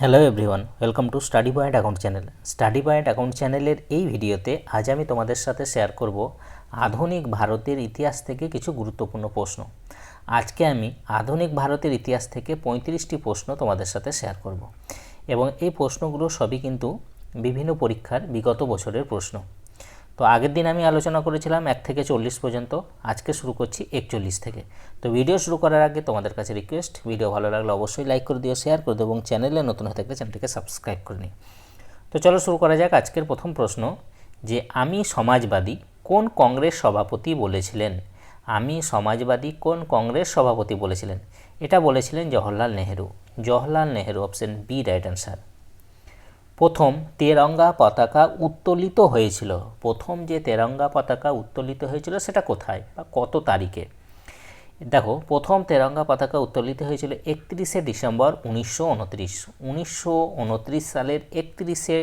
Hello everyone welcome to study point account channel study point account চ্যানেলের এই ভিডিওতে আজ আমি তোমাদের সাথে শেয়ার করব আধুনিক ভারতের ইতিহাস থেকে কিছু গুরুত্বপূর্ণ প্রশ্ন। আজকে আমি আধুনিক ভারতের ইতিহাস থেকে পঁয়ত্রিশটি প্রশ্ন তোমাদের সাথে শেয়ার করব। এবং এই প্রশ্নগুলো সবই কিন্তু বিভিন্ন পরীক্ষার বিগত বছরের প্রশ্ন। তো আগের দিন আমি আলোচনা করেছিলাম এক থেকে চল্লিশ পর্যন্ত, আজকে শুরু করছি একচল্লিশ থেকে। তো ভিডিও শুরু করার আগে তোমাদের কাছে রিকোয়েস্ট ভিডিও ভালো লাগলে অবশ্যই লাইক করে দিও শেয়ার করে দিও এবং চ্যানেলে নতুন হয়ে থাকলে চ্যানেলটিকে সাবস্ক্রাইব করে নিই তো চলো শুরু করা যাক আজকের প্রথম প্রশ্ন, যে আমি সমাজবাদী কোন কংগ্রেস সভাপতি বলেছিলেন? আমি সমাজবাদী কোন কংগ্রেস সভাপতি বলেছিলেন? এটা বলেছিলেন Jawaharlal Nehru. Jawaharlal Nehru option B right answer প্রথম তেরঙ্গা পতাকা উত্তোলিত হয়েছিল। প্রথম যে তেরঙ্গা পতাকা উত্তোলিত হয়েছিল সেটা কোথায় বা কত তারিখে? দেখো, প্রথম তেরঙ্গা পতাকা উত্তোলিত হয়েছিল একত্রিশে ডিসেম্বর উনিশশো উনত্রিশ। উনিশশো উনত্রিশ সালের একত্রিশে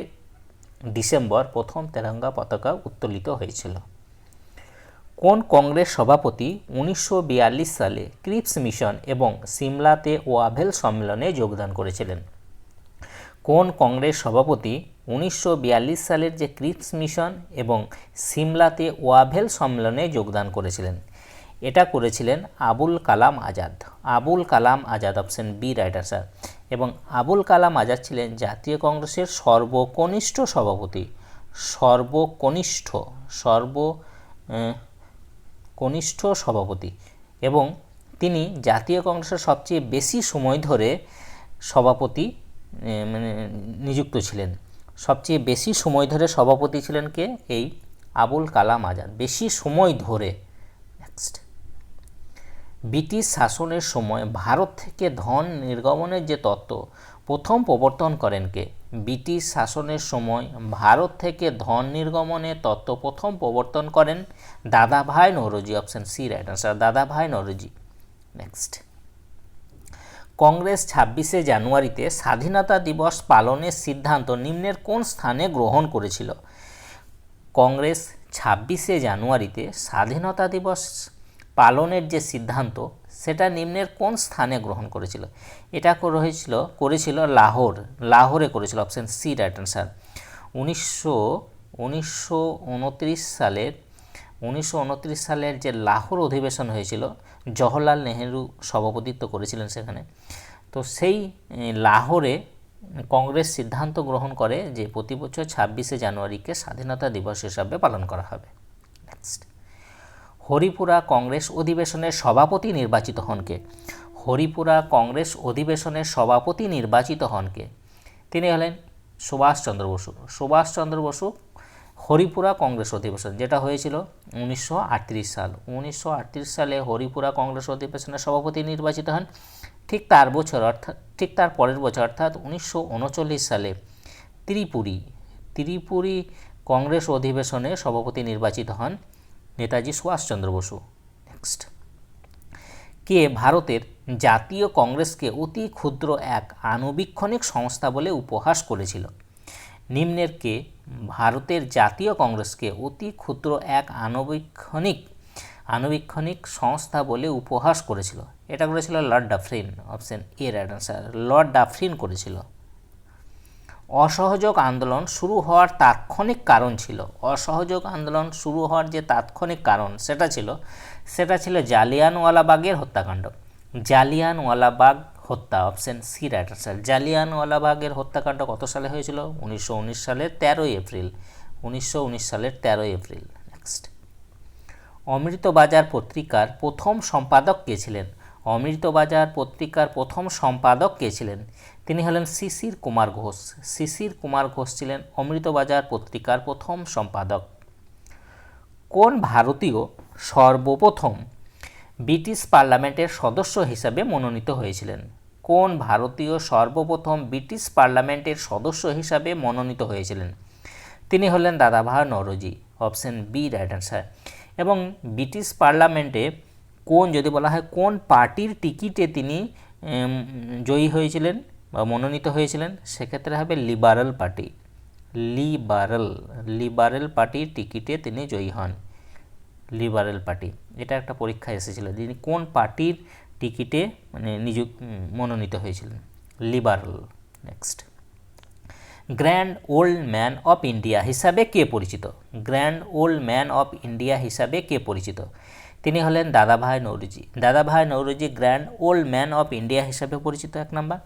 ডিসেম্বর প্রথম তেরঙ্গা পতাকা উত্তোলিত হয়েছিল। কোন কংগ্রেস সভাপতি উনিশশো বিয়াল্লিশ সালে ক্রিপস মিশন এবং সিমলাতে ওয়াভেল সম্মেলনে যোগদান করেছিলেন? কোন কংগ্রেস সভাপতি উনিশশো বিয়াল্লিশ সালের যে ক্রিপস মিশন এবং সিমলাতে ওয়াভেল সম্মেলনে যোগদান করেছিলেন? এটা করেছিলেন Abul Kalam Azad. Abul Kalam Azad option B right answer, sir. এবং আবুল কালাম আজাদ ছিলেন জাতীয় কংগ্রেসের সর্বকনিষ্ঠ সভাপতি। সর্বকনিষ্ঠ, সর্ব কনিষ্ঠ সভাপতি। এবং তিনি জাতীয় কংগ্রেসের সবচেয়ে বেশি সময় ধরে সভাপতি মানে নিযুক্ত ছিলেন। সবচেয়ে বেশি সময় ধরে সভাপতি ছিলেন কে? এই আবুল কালাম আজাদ। বেশি সময় ধরে। নেক্সট ব্রিটিশ শাসনের সময় ভারত থেকে ধন নির্গমনের যে তত্ত্ব, প্রথম প্রবর্তন করেন কে? ব্রিটিশ শাসনের সময় ভারত থেকে ধন নির্গমনের তত্ত্ব প্রথম প্রবর্তন করেন Dadabhai Naoroji option C right answer Dadabhai Naoroji. Next Congress ছাব্বিশে জানুয়ারিতে স্বাধীনতা দিবস পালনের সিদ্ধান্ত নিম্নের কোন স্থানে গ্রহণ করেছিল? কংগ্রেস ছাব্বিশে জানুয়ারিতে স্বাধীনতা দিবস পালনের যে সিদ্ধান্ত, সেটা নিম্নের কোন স্থানে গ্রহণ করেছিল? এটা করে হয়েছিল করেছিল লাহোর, লাহোরে করেছিল অপশন সি রাইট অ্যান্সার উনিশশো উনিশশো সালের, উনিশশো উনত্রিশ সালের যে লাহোর অধিবেশন হয়েছিল জওহরলাল নেহেরু সভাপতিত্ব করেছিলেন সেখানে। তো সেই লাহোরে কংগ্রেস সিদ্ধান্ত গ্রহণ করে যে প্রতি বছর ছাব্বিশে জানুয়ারিকে স্বাধীনতা দিবস হিসাবে পালন করা হবে। নেক্সট হরিপুরা কংগ্রেস অধিবেশনের সভাপতি নির্বাচিত হনকে হরিপুরা কংগ্রেস অধিবেশনের সভাপতি নির্বাচিত হনকে তিনি হলেন সুভাষচন্দ্র বসু। সুভাষচন্দ্র বসু হরিপুরা কংগ্রেস অধিবেশন, যেটা হয়েছিল উনিশশো আটত্রিশ সাল। উনিশশো আটত্রিশ সালে হরিপুরা কংগ্রেস অধিবেশনের সভাপতি নির্বাচিত হন। ঠিক তার বছর অর্থাৎ ঠিক তার পরের বছর, অর্থাৎ উনিশশো উনচল্লিশ সালে ত্রিপুরী ত্রিপুরী কংগ্রেস অধিবেশনে সভাপতি নির্বাচিত হন নেতাজি সুভাষচন্দ্র বসু। নেক্সট কে ভারতের জাতীয় কংগ্রেসকে অতি ক্ষুদ্র এক আণুবীক্ষণিক সংস্থা বলে উপহাস করেছিল। নিম্নের কে ভারতের জাতীয় কংগ্রেসকে অতি ক্ষুদ্র এক আণুবীক্ষণিক আণুবীক্ষণিক সংস্থা বলে উপহাস করেছিল। এটা করেছিল Lord Dufferin, option A right answer. Lord Dufferin করেছিল। অসহযোগ আন্দোলন শুরু হওয়ার তাৎক্ষণিক কারণ ছিল। অসহযোগ আন্দোলন শুরু হওয়ার যে তাৎক্ষণিক কারণ, সেটা ছিল সেটা ছিল জালিয়ানওয়ালাবাগের হত্যাকাণ্ড। জালিয়ানওয়ালাবাগ হত্যা অপশন সি রাইট আনসার জালিয়ানওয়ালাবাগের হত্যাকাণ্ড কত সালে হয়েছিল? উনিশশো উনিশ সালের তেরোই এপ্রিল। উনিশশো উনিশ সালের তেরোই এপ্রিল। নেক্সট অমৃতবাজার পত্রিকার প্রথম সম্পাদক কে ছিলেন? অমৃতবাজার পত্রিকার প্রথম সম্পাদক কে ছিলেন? তিনি হলেন শিশির কুমার ঘোষ। শিশির কুমার ঘোষ ছিলেন অমৃতবাজার পত্রিকার প্রথম সম্পাদক। কোন ভারতীয় সর্বপ্রথম ব্রিটিশ পার্লামেন্টের সদস্য হিসাবে মনোনীত হয়েছিলেন? কোন ভারতীয় সর্বপ্রথম ব্রিটিশ পার্লামেন্টের সদস্য হিসাবে মনোনীত হয়েছিলেন? তিনি হলেন Dadabhai Naoroji, option B right answer এবং ব্রিটিশ পার্লামেন্টে কোন, যদি বলা হয়, কোন পার্টির টিকিটে তিনি জয়ী হয়েছিলেন বা মনোনীত হয়েছিলেন, সেক্ষেত্রে হবে লিবারেল পার্টি। লিবারেল লিবারেল পার্টির টিকিটে তিনি জয়ী হন। লিবারেল পার্টি, এটা একটা পরীক্ষা এসেছিল। তিনি কোন পার্টির টিকিটে মানে নিযুক্ত মনোনীত হয়েছিলেন। Liberal, next. Grand old man of India হিসাবে কে পরিচিত? Grand old man of India হিসাবে কে পরিচিত? তিনি হলেন Dadabhai Naoroji. Dadabhai Naoroji grand old man of India হিসাবে পরিচিত এক নাম্বার।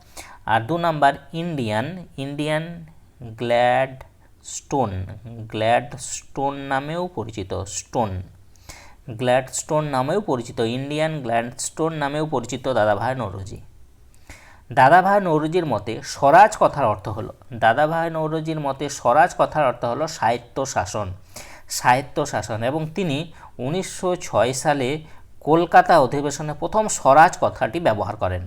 আর দু number, Indian Indian Gladstone Gladstone নামেও পরিচিত, স্টোন। গ্ল্যাড স্টোন নামেও পরিচিত, ইন্ডিয়ান গ্ল্যাড স্টোন নামেও পরিচিত দাদাভাই নৌরুজি। দাদাভাই নৌরুজির মতে স্বরাজ কথার অর্থ হলো, দাদাভাই নৌরুজির মতে স্বরাজ কথার অর্থ হলো সাহিত্য শাসন সাহিত্য শাসন এবং তিনি উনিশশো ছয় সালে কলকাতা অধিবেশনে প্রথম স্বরাজ কথাটি ব্যবহার করেন।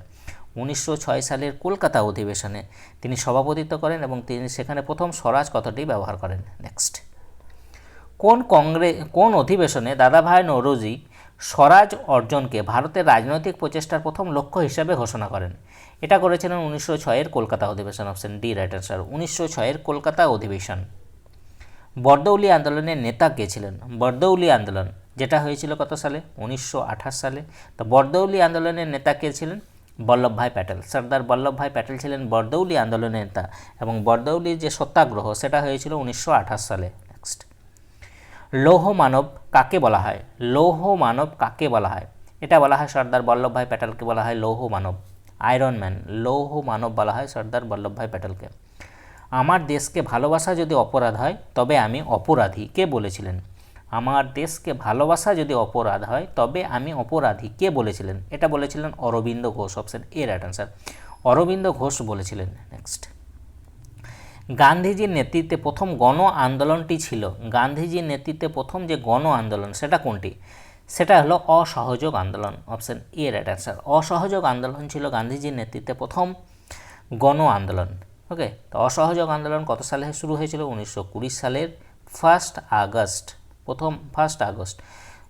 উনিশশো ছয় সালের কলকাতা অধিবেশনে তিনি সভাপতিত্ব করেন এবং তিনি সেখানে প্রথম স্বরাজ কথাটি ব্যবহার করেন। নেক্সট কোন কংগ্রে, কোন অধিবেশনে দাদাভাই নৌরোজি স্বরাজ অর্জনকে ভারতের রাজনৈতিক প্রচেষ্টার প্রথম লক্ষ্য হিসাবে ঘোষণা করেন। এটা করেছিলেন উনিশশো ছয়ের কলকাতা অধিবেশন অপশন ডি রাইট আনসার উনিশশো ছয়ের কলকাতা অধিবেশন। বরদৌলি আন্দোলনের নেতা কে ছিলেন? বরদৌলি আন্দোলন। যেটা হয়েছিল কত সালে? উনিশশো আঠাশ সালে। তো বরদৌলি আন্দোলনের নেতা কে ছিলেন? বল্লভভাই প্যাটেল। সর্দার বল্লভভাই প্যাটেল ছিলেন বরদৌলি আন্দোলনের নেতা এবং বরদৌলির যে সত্যাগ্রহ, সেটা হয়েছিল উনিশশো আঠাশ সালে। লৌহ মানব কাকে বলা হয়? লৌহ মানব কাকে বলা হয়? এটা বলা হয় সর্দার বল্লভভাই প্যাটেলকে বলা হয় লৌহ মানব আয়রন ম্যান লৌহ মানব বলা হয় সর্দার বল্লভভাই প্যাটেলকে। আমার দেশকে ভালোবাসা যদি অপরাধ হয়, তবে আমি অপরাধী কে বলেছিলেন? আমার দেশকে ভালোবাসা যদি অপরাধ হয়, তবে আমি অপরাধী কে বলেছিলেন? এটা বলেছিলেন Aurobindo Ghosh, option A right answer Aurobindo Ghosh বলেছিলেন। নেক্সট। গান্ধীজির নেতৃত্বে প্রথম গণ আন্দোলনটি ছিল। গান্ধীজির নেতৃত্বে প্রথম যে গণ আন্দোলন, সেটা কোনটি? সেটা হলো অসহযোগ আন্দোলন। Option A right answer. অসহযোগ আন্দোলন ছিল গান্ধীজির নেতৃত্বে প্রথম গণ আন্দোলন। ওকে? তো অসহযোগ আন্দোলন কত সালে শুরু হয়েছিল? উনিশশো কুড়ি সালের ফার্স্ট আগস্ট। প্রথম ফার্স্ট আগস্ট।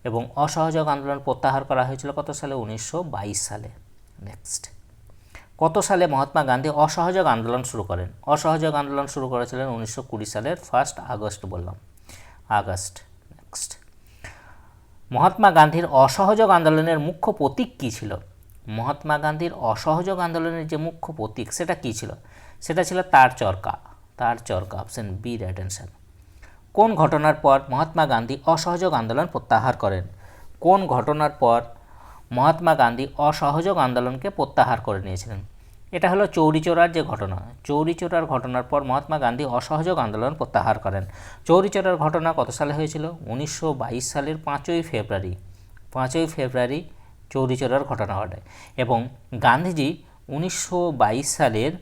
এবং অসহযোগ আন্দোলন প্রত্যাহার করা হয়েছিল কত সালে? উনিশশো বাইশ সালে। নেক্সট। কত সালে মহাত্মা গান্ধী অসহযোগ আন্দোলন শুরু করেন? অসহযোগ আন্দোলন শুরু করেছিলেন উনিশশো কুড়ি সালের ফার্স্ট আগস্ট বললাম। আগস্ট নেক্সট মহাত্মা গান্ধীর অসহযোগ আন্দোলনের মুখ্য প্রতীক কী ছিল? মহাত্মা গান্ধীর অসহযোগ আন্দোলনের যে মুখ্য প্রতীক সেটা কী ছিল? সেটা ছিল তার চরকা তার চরকা অপশন বি রাইট অ্যান্সার কোন ঘটনার পর মহাত্মা গান্ধী অসহযোগ আন্দোলন প্রত্যাহার করেন? কোন ঘটনার পর মহাত্মা গান্ধী অসহযোগ আন্দোলনকে প্রত্যাহার করে নিয়েছিলেন? এটা হলো চৌরিচৌরার যে ঘটনা। চৌরিচৌরার ঘটনার পর মহাত্মা গান্ধী অসহযোগ আন্দোলন প্রত্যাহার করেন। চৌরিচৌরার ঘটনা কত সালে হয়েছিল? উনিশশো বাইশ সালের পাঁচই ফেব্রুয়ারি। পাঁচই ফেব্রুয়ারি চৌরিচৌরার ঘটনা ঘটে এবং গান্ধীজি উনিশশো বাইশ সালের,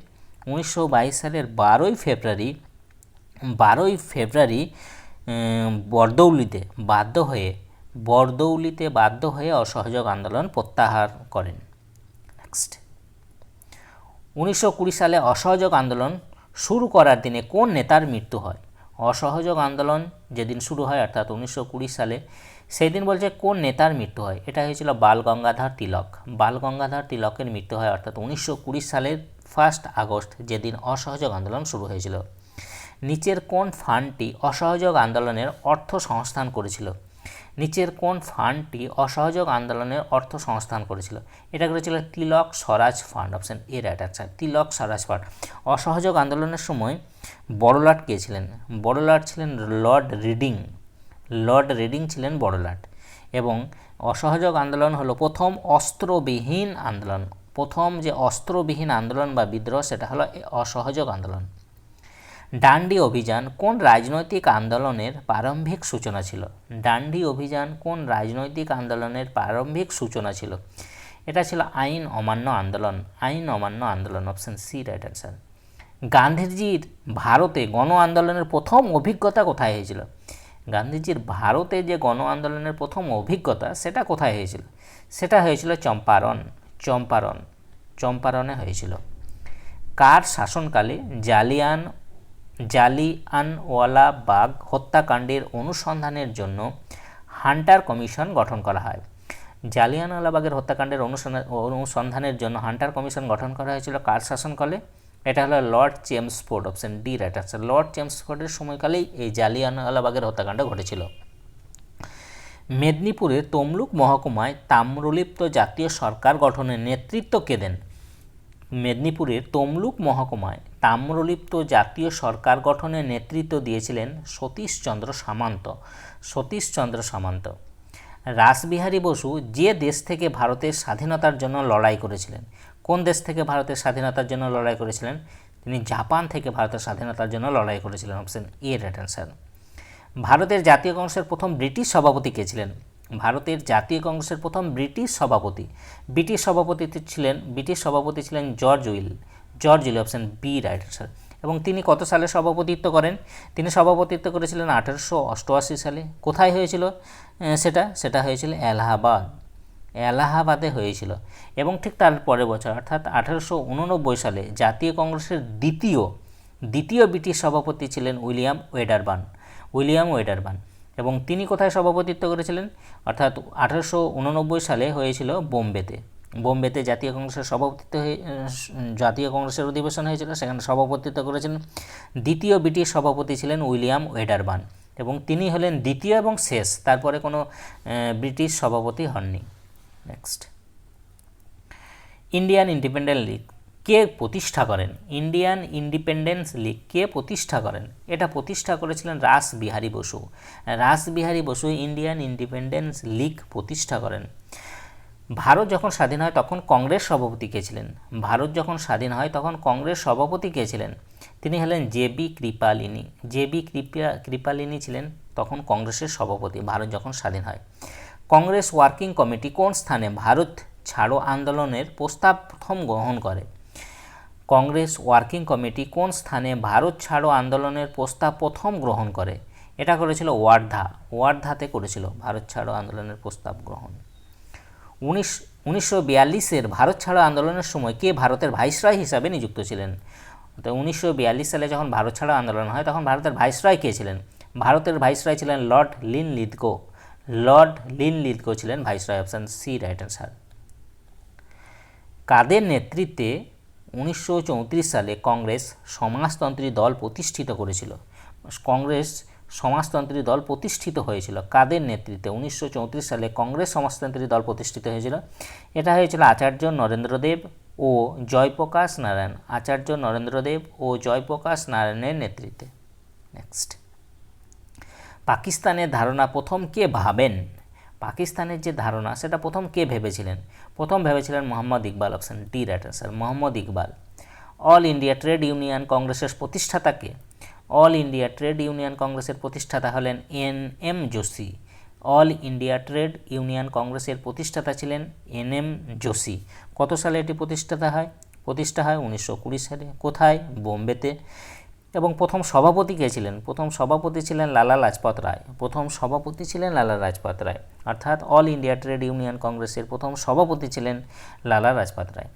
উনিশশো বাইশ সালের বারোই ফেব্রুয়ারি বারোই ফেব্রুয়ারি বরদৌলিতে বাধ্য হয়ে, বরদৌলিতে বাধ্য হয়ে অসহযোগ আন্দোলন প্রত্যাহার করেন। নেক্সট উনিশশো কুড়ি সালে অসহযোগ আন্দোলন শুরু করার দিনে কোন নেতার মৃত্যু হয়? অসহযোগ আন্দোলন যেদিন শুরু হয়, অর্থাৎ উনিশশো কুড়ি সালে সেই দিন বলছে কোন নেতার মৃত্যু হয়? এটা হয়েছিল বাল গঙ্গাধর তিলক। বাল গঙ্গাধর তিলকের মৃত্যু হয়, অর্থাৎ উনিশশো কুড়ি সালের ফার্স্ট আগস্ট, যেদিন অসহযোগ আন্দোলন শুরু হয়েছিল। নিচের কোন ফান্ডটি অসহযোগ আন্দোলনের অর্থ সংস্থান করেছিল? নিচের কোন ফান্ডটি অসহযোগ আন্দোলনের অর্থ সংস্থান করেছিল। এটা করেছিল Tilak Swaraj fund, option A right আচ্ছা তিলক স্বরাজ ফান্ড। অসহযোগ আন্দোলনের সময় বড়লাট কে ছিলেন? বড়লাট ছিলেন লর্ড রিডিং। লর্ড রিডিং ছিলেন বড়লাট। এবং অসহযোগ আন্দোলন হলো প্রথম অস্ত্রবিহীন আন্দোলন। প্রথম যে অস্ত্রবিহীন আন্দোলন বা বিদ্রোহ, সেটা হলো অসহযোগ আন্দোলন। ডান্ডি অভিযান কোন রাজনৈতিক আন্দোলনের প্রারম্ভিক সূচনা ছিল? ডান্ডি অভিযান কোন রাজনৈতিক আন্দোলনের প্রারম্ভিক সূচনা ছিল? এটা ছিল আইন অমান্য আন্দোলন। আইন অমান্য আন্দোলন অপশন সি রাইট অ্যান্সার গান্ধীজির ভারতে গণ আন্দোলনের প্রথম অভিজ্ঞতা কোথায় হয়েছিল? গান্ধীজির ভারতে যে গণ আন্দোলনের প্রথম অভিজ্ঞতা, সেটা কোথায় হয়েছিল? সেটা হয়েছিল চম্পারণ। চম্পারণ। চম্পারণে হয়েছিল। কার শাসনকালে জালিয়ান জালিয়ানওয়ালাবাগ হত্যাকাণ্ডের অনুসন্ধানের জন্য হান্টার কমিশন গঠন করা হয়। জালিয়ানওয়ালাবাগের হত্যাকাণ্ডের অনুসন্ধান অনুসন্ধানের জন্য হান্টার কমিশন গঠন করা হয়েছিল কার শাসনকালে? এটা হলো Lord Chelmsford option D right answer Lord চেমসফোর্ডের সময়কালেই এই জালিয়ানওয়ালাবাগের হত্যাকাণ্ড ঘটেছিল। মেদিনীপুরের তমলুক মহকুমায় তাম্রলিপ্ত জাতীয় সরকার গঠনের নেতৃত্ব কে দেন? মেদিনীপুরের তমলুক মহকুমায় তাম্রলিপ্ত জাতীয় সরকার গঠনের নেতৃত্ব দিয়েছিলেন সতীশচন্দ্র সামন্ত। সতীশচন্দ্র সামন্ত। রাসবিহারী বসু যে দেশ থেকে ভারতের স্বাধীনতার জন্য লড়াই করেছিলেন, কোন দেশ থেকে ভারতের স্বাধীনতার জন্য লড়াই করেছিলেন, তিনি জাপান থেকে ভারতের স্বাধীনতার জন্য লড়াই করেছিলেন, অপশন এ রাইট অ্যান্সার। ভারতের জাতীয় কংগ্রেসের প্রথম ব্রিটিশ সভাপতি কে ছিলেন? ভারতের জাতীয় কংগ্রেসের প্রথম ব্রিটিশ সভাপতি। ব্রিটিশ সভাপতি ছিলেন, ব্রিটিশ সভাপতি ছিলেন George Yule George Yule option B right answer. এবং তিনি কত সালে সভাপতিত্ব করেন? তিনি সভাপতিত্ব করেছিলেন আঠেরোশো অষ্টআশি সালে। কোথায় হয়েছিল? সেটা সেটা হয়েছিল এলাহাবাদ। এলাহাবাদে হয়েছিল। এবং ঠিক তার পরের বছর, অর্থাৎ আঠেরোশো উননব্বই সালে জাতীয় কংগ্রেসের দ্বিতীয় দ্বিতীয় ব্রিটিশ সভাপতি ছিলেন উইলিয়াম ওয়েডারবান উইলিয়াম ওয়েডারবান এবং তিনি কোথায় সভাপতিত্ব করেছিলেন? অর্থাৎ আঠারোশো উননব্বই সালে হয়েছিল বোম্বেতে। বোম্বেতে জাতীয় কংগ্রেসের সভাপতিত্ব হয়ে জাতীয় কংগ্রেসের অধিবেশন হয়েছিল। সেখানে সভাপতিত্ব করেছিলেন দ্বিতীয় ব্রিটিশ সভাপতি ছিলেন উইলিয়াম ওয়েডারবান এবং তিনি হলেন দ্বিতীয় এবং শেষ। তারপরে কোনো ব্রিটিশ সভাপতি হননি। Next Indian independent league. কে প্রতিষ্ঠা করেন? ইন্ডিয়ান ইন্ডিপেন্ডেন্স লীগ কে প্রতিষ্ঠা করেন? এটা প্রতিষ্ঠা করেছিলেন Rash Behari Bose. Rash Behari Bose Indian independence league প্রতিষ্ঠা করেন। ভারত যখন স্বাধীন হয় তখন কংগ্রেস সভাপতি কে ছিলেন? ভারত যখন স্বাধীন হয় তখন কংগ্রেস সভাপতি কে ছিলেন? তিনি হলেন J B Kripalani. J B Kripa, Kripalani ছিলেন তখন কংগ্রেসের সভাপতি, ভারত যখন স্বাধীন হয়। কংগ্রেস ওয়ার্কিং কমিটি কোন স্থানে ভারত ছাড়ো আন্দোলনের প্রস্তাব প্রথম গ্রহণ করে? কংগ্রেস ওয়ার্কিং কমিটি কোন স্থানে ভারত ছাড়ো আন্দোলনের প্রস্তাব প্রথম গ্রহণ করে? এটা করেছিল ওয়ার্ধা। ওয়ার্ধাতে করেছিল ভারত ছাড়ো আন্দোলনের প্রস্তাব গ্রহণ। উনিশ, উনিশশো বিয়াল্লিশের ভারত ছাড়ো আন্দোলনের সময় কে ভারতের ভাইসরয় হিসাবে নিযুক্ত ছিলেন? তো উনিশশো বিয়াল্লিশ সালে যখন ভারত ছাড়ো আন্দোলন হয়, তখন ভারতের ভাইসরয় কে ছিলেন? ভারতের ভাইসরয় ছিলেন Lord Linlithgow Lord Linlithgow ছিলেন viceroy option C right answer. কাদের নেতৃত্বে উনিশশো চৌত্রিশ সালে কংগ্রেস সমাজতন্ত্রী দল প্রতিষ্ঠিত করেছিল। কংগ্রেস সমাজতন্ত্রী দল প্রতিষ্ঠিত হয়েছিল। কাদের নেতৃত্বে উনিশশো চৌত্রিশ সালে কংগ্রেস সমাজতন্ত্রী দল প্রতিষ্ঠিত হয়েছিল? এটা হয়েছিল আচার্য নরেন্দ্রদেব ও জয়প্রকাশ নারায়ণ। আচার্য নরেন্দ্রদেব ও জয়প্রকাশ নারায়ণের নেতৃত্বে। নেক্সট পাকিস্তানের ধারণা প্রথম কে ভাবেন? পাকিস্তানের যে ধারণা, সেটা প্রথম কে ভেবেছিলেন? প্রথম ভেবেছিলেন Mohammad Iqbal option D right answer Mohammad Iqbal. All India trade union কংগ্রেসের প্রতিষ্ঠাতাকে অল ইন্ডিয়া ট্রেড ইউনিয়ন কংগ্রেসের প্রতিষ্ঠাতা হলেন N M Joshi. All India trade union কংগ্রেসের প্রতিষ্ঠাতা ছিলেন এন এম যোশী। কত সালে এটি প্রতিষ্ঠাতা হয়? প্রতিষ্ঠা হয় উনিশশো কুড়ি সালে। কোথায়? বোম্বেতে। এবং প্রথম সভাপতি কে ছিলেন? প্রথম সভাপতি ছিলেন লালা লাজপত রায়। প্রথম সভাপতি ছিলেন লালা লাজপত রায়। অর্থাৎ অল ইন্ডিয়া ট্রেড ইউনিয়ন কংগ্রেসের প্রথম সভাপতি ছিলেন লালা লাজপত রায়।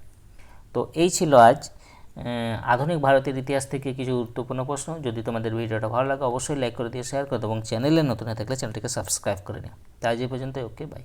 তো এই ছিল আজ আধুনিক ভারতের ইতিহাস থেকে কিছু গুরুত্বপূর্ণ প্রশ্ন। যদি তোমাদের ভিডিওটা ভালো লাগে, অবশ্যই লাইক করে দিয়ে শেয়ার করে এবং চ্যানেলে নতুন হয়ে থাকলে চ্যানেলটিকে সাবস্ক্রাইব করে নিও। তাই যে পর্যন্ত ওকে বাই